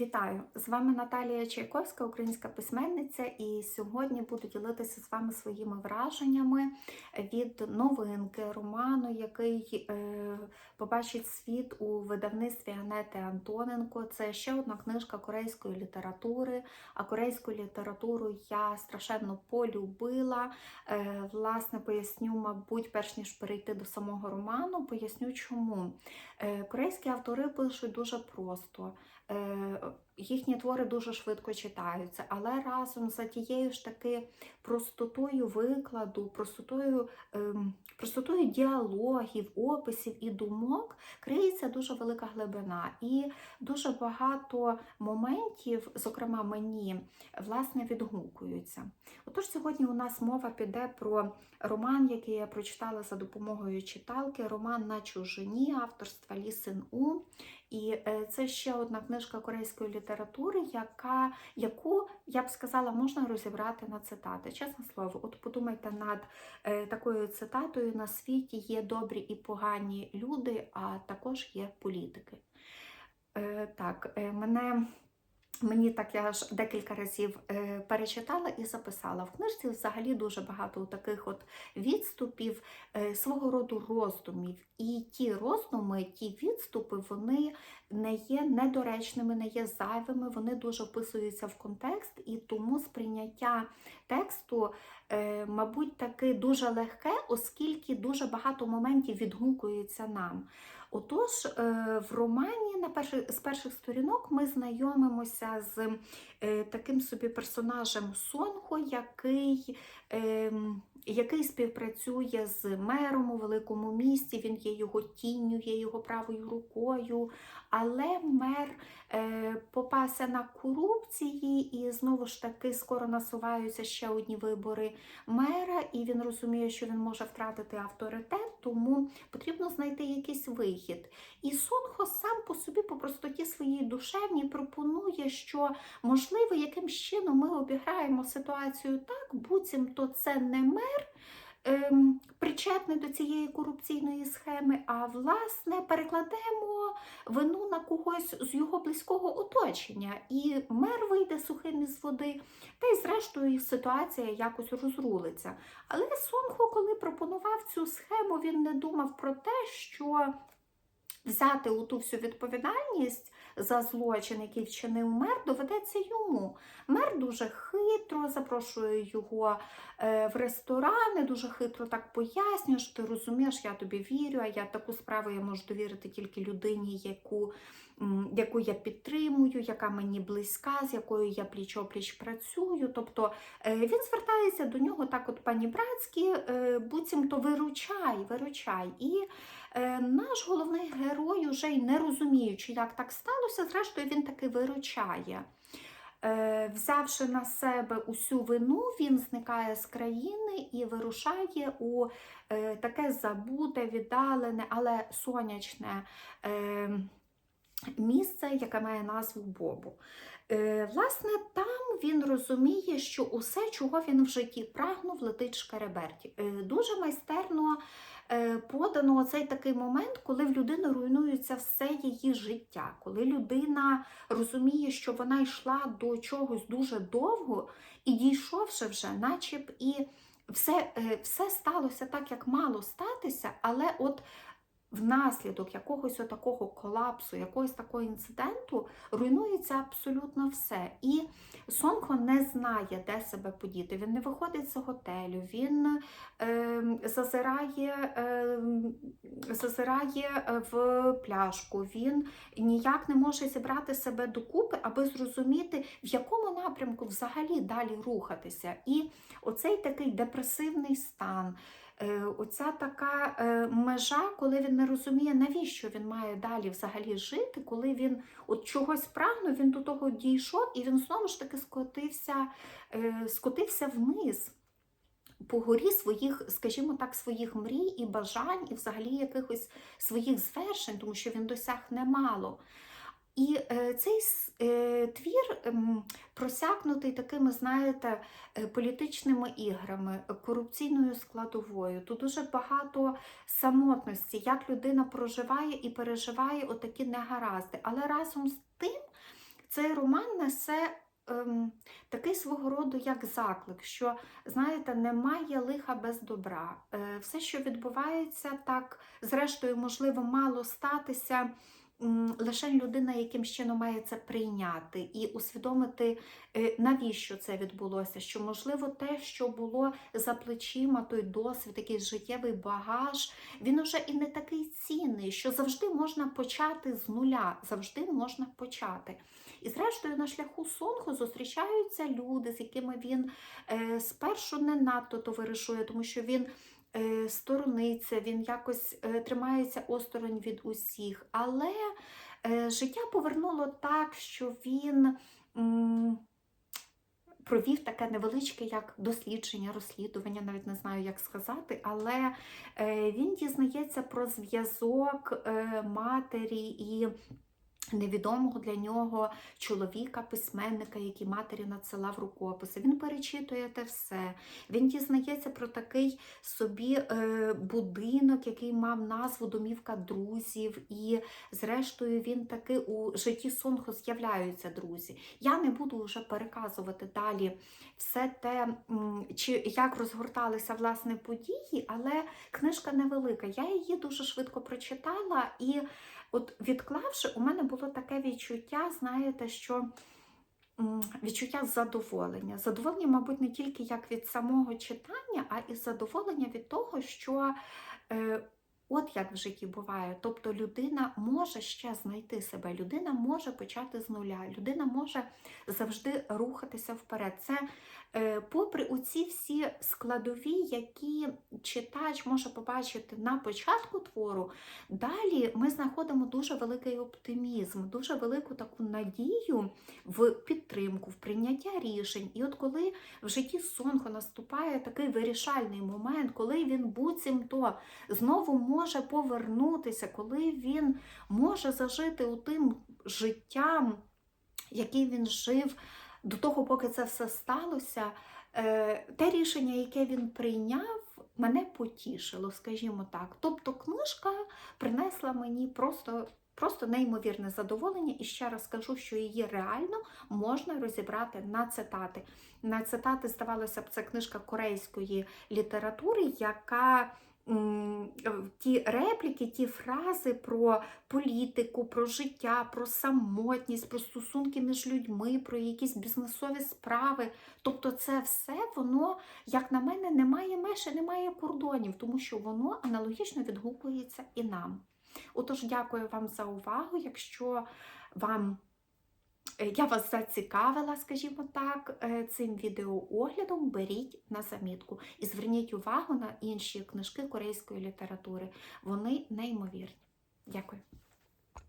Вітаю! З вами Наталія Чайковська, українська письменниця, і сьогодні буду ділитися з вами своїми враженнями від новинки роману, який е, побачить світ у видавництві Анети Антоненко. Це ще одна книжка корейської літератури. А корейську літературу я страшенно полюбила. Е, власне, поясню, мабуть, перш ніж перейти до самого роману, поясню чому. Е, корейські автори пишуть дуже просто. Е, їхні твори дуже швидко читаються, але разом за тією ж таки простотою викладу, простотою, ем, простотою діалогів, описів і думок криється дуже велика глибина. І дуже багато моментів, зокрема мені, власне, відгукуються. Отож, сьогодні у нас мова піде про роман, який я прочитала за допомогою читалки, роман на чужині авторства Лі Син У. І е, це ще одна книжка корейської літератури, яка, яку, я б сказала, можна розібрати на цитати. Чесне слово, от подумайте над е, такою цитатою: на світі є добрі і погані люди, а також є політики. Е, так, мене. Мені так я ж декілька разів е, перечитала і записала. В книжці взагалі дуже багато таких от відступів, е, свого роду роздумів. І ті роздуми, ті відступи, вони не є недоречними, не є зайвими, вони дуже вписуються в контекст, і тому сприйняття тексту, е, мабуть, таки дуже легке, оскільки дуже багато моментів відгукується нам. Отож, е, в романі на перших, з перших сторінок ми знайомимося з е, таким собі персонажем Сонго, який ем, який співпрацює з мером у великому місті, він є його тінню, є його правою рукою. Але мер е, попався на корупції, і знову ж таки скоро насуваються ще одні вибори мера, і він розуміє, що він може втратити авторитет, тому потрібно знайти якийсь вихід. І Сонхо сам по собі, по простоті своїй душевній, пропонує, що можливо, яким чином ми обіграємо ситуацію так, буцімто це не мер. Ем, причетний до цієї корупційної схеми, а власне перекладемо вину на когось з його близького оточення, і мер вийде сухим із води, та й зрештою ситуація якось розрулиться. Але Сонхо, коли пропонував цю схему, він не думав про те, що взяти у ту всю відповідальність за злочин, який вчинив мер, доведеться йому. Мер дуже хитро запрошує його е, в ресторани, дуже хитро так пояснює, що ти розумієш, я тобі вірю, а я таку справу я можу довірити тільки людині, яку яку я підтримую, яка мені близька, з якою я пліч-опліч працюю. Тобто е, він звертається до нього так, от пані Братські, е, буцімто виручай, виручай. І е, наш головний герой, уже й не розуміючи, як так сталося, зрештою він таки виручає. Взявши на себе усю вину, він зникає з країни і вирушає у таке забуте, віддалене, але сонячне місце, яке має назву Бобу. Е, власне, там він розуміє, що усе, чого він в житті прагнув, летить шкереберті. Е, дуже майстерно е, подано оцей такий момент, коли в людини руйнується все її життя, коли людина розуміє, що вона йшла до чогось дуже довго і дійшовши вже, начеб і все, все сталося так, як мало статися, але от внаслідок якогось такого колапсу, якогось такого інциденту руйнується абсолютно все. І Сонко не знає, де себе подіти. Він не виходить з готелю, він е, зазирає, е, зазирає в пляшку, він ніяк не може зібрати себе докупи, аби зрозуміти, в якому напрямку взагалі далі рухатися. І оцей такий депресивний стан. Е, оця така е, межа, коли він не розуміє, навіщо він має далі взагалі жити, коли він от чогось прагнув, він до того дійшов, і він знову ж таки скотився, е, скотився вниз. По горі своїх, скажімо так, своїх мрій і бажань, і взагалі якихось своїх звершень, тому що він досяг немало. І е, цей е, твір е, просякнутий такими, знаєте, е, політичними іграми, корупційною складовою. Тут дуже багато самотності, як людина проживає і переживає отакі негаразди. Але разом з тим цей роман несе ем, такий свого роду як заклик, що, знаєте, немає лиха без добра. Все, що відбувається, так, зрештою, можливо, мало статися. Лише людина яким чином має це прийняти і усвідомити, е, навіщо це відбулося. Що, можливо, те, що було за плечима, той досвід, якийсь життєвий багаж, він уже і не такий цінний, що завжди можна почати з нуля, завжди можна почати. І зрештою на шляху Сонгу зустрічаються люди, з якими він е, спершу не надто товаришує, тому що він сторониться, він якось е, тримається осторонь від усіх. Але е, життя повернуло так, що він. Провів таке невеличке як дослідження, розслідування, навіть не знаю, як сказати, але е, він дізнається про зв'язок е, матері і невідомого для нього чоловіка, письменника, який матері надсилав рукописи. Він перечитує те все. Він дізнається про такий собі е, будинок, який мав назву Домівка друзів. І, зрештою, він таки у житті Сонго з'являються друзі. Я не буду вже переказувати далі все те, чи як розгорталися власне події, але книжка невелика. Я її дуже швидко прочитала і. От відклавши, у мене було таке відчуття, знаєте, що відчуття задоволення. Задоволення, мабуть, не тільки як від самого читання, а і задоволення від того, що е, от як в житті буває. Тобто людина може ще знайти себе, людина може почати з нуля, людина може завжди рухатися вперед. Це е, попри оці всі складові, які читач може побачити на початку твору, Далі ми знаходимо дуже великий оптимізм, дуже велику таку надію в підтримку, в прийняття рішень. І от коли в житті Сонго наступає такий вирішальний момент, коли він буцімто знову може повернутися, коли він може зажити у тим життям, який він жив до того, поки це все сталося, е, те рішення, яке він прийняв, мене потішило, скажімо так. Тобто книжка принесла мені просто. Просто неймовірне задоволення, і ще раз скажу, що її реально можна розібрати на цитати. На цитати, здавалося б, це книжка корейської літератури, яка ті репліки, ті фрази про політику, про життя, про самотність, про стосунки між людьми, про якісь бізнесові справи. Тобто, це все воно, як на мене, не має меж і не має кордонів, тому що воно аналогічно відгукується і нам. Отож, дякую вам за увагу. Якщо вам я вас зацікавила, скажімо так, е, цим відеооглядом, беріть на замітку і зверніть увагу на інші книжки корейської літератури. Вони неймовірні. Дякую.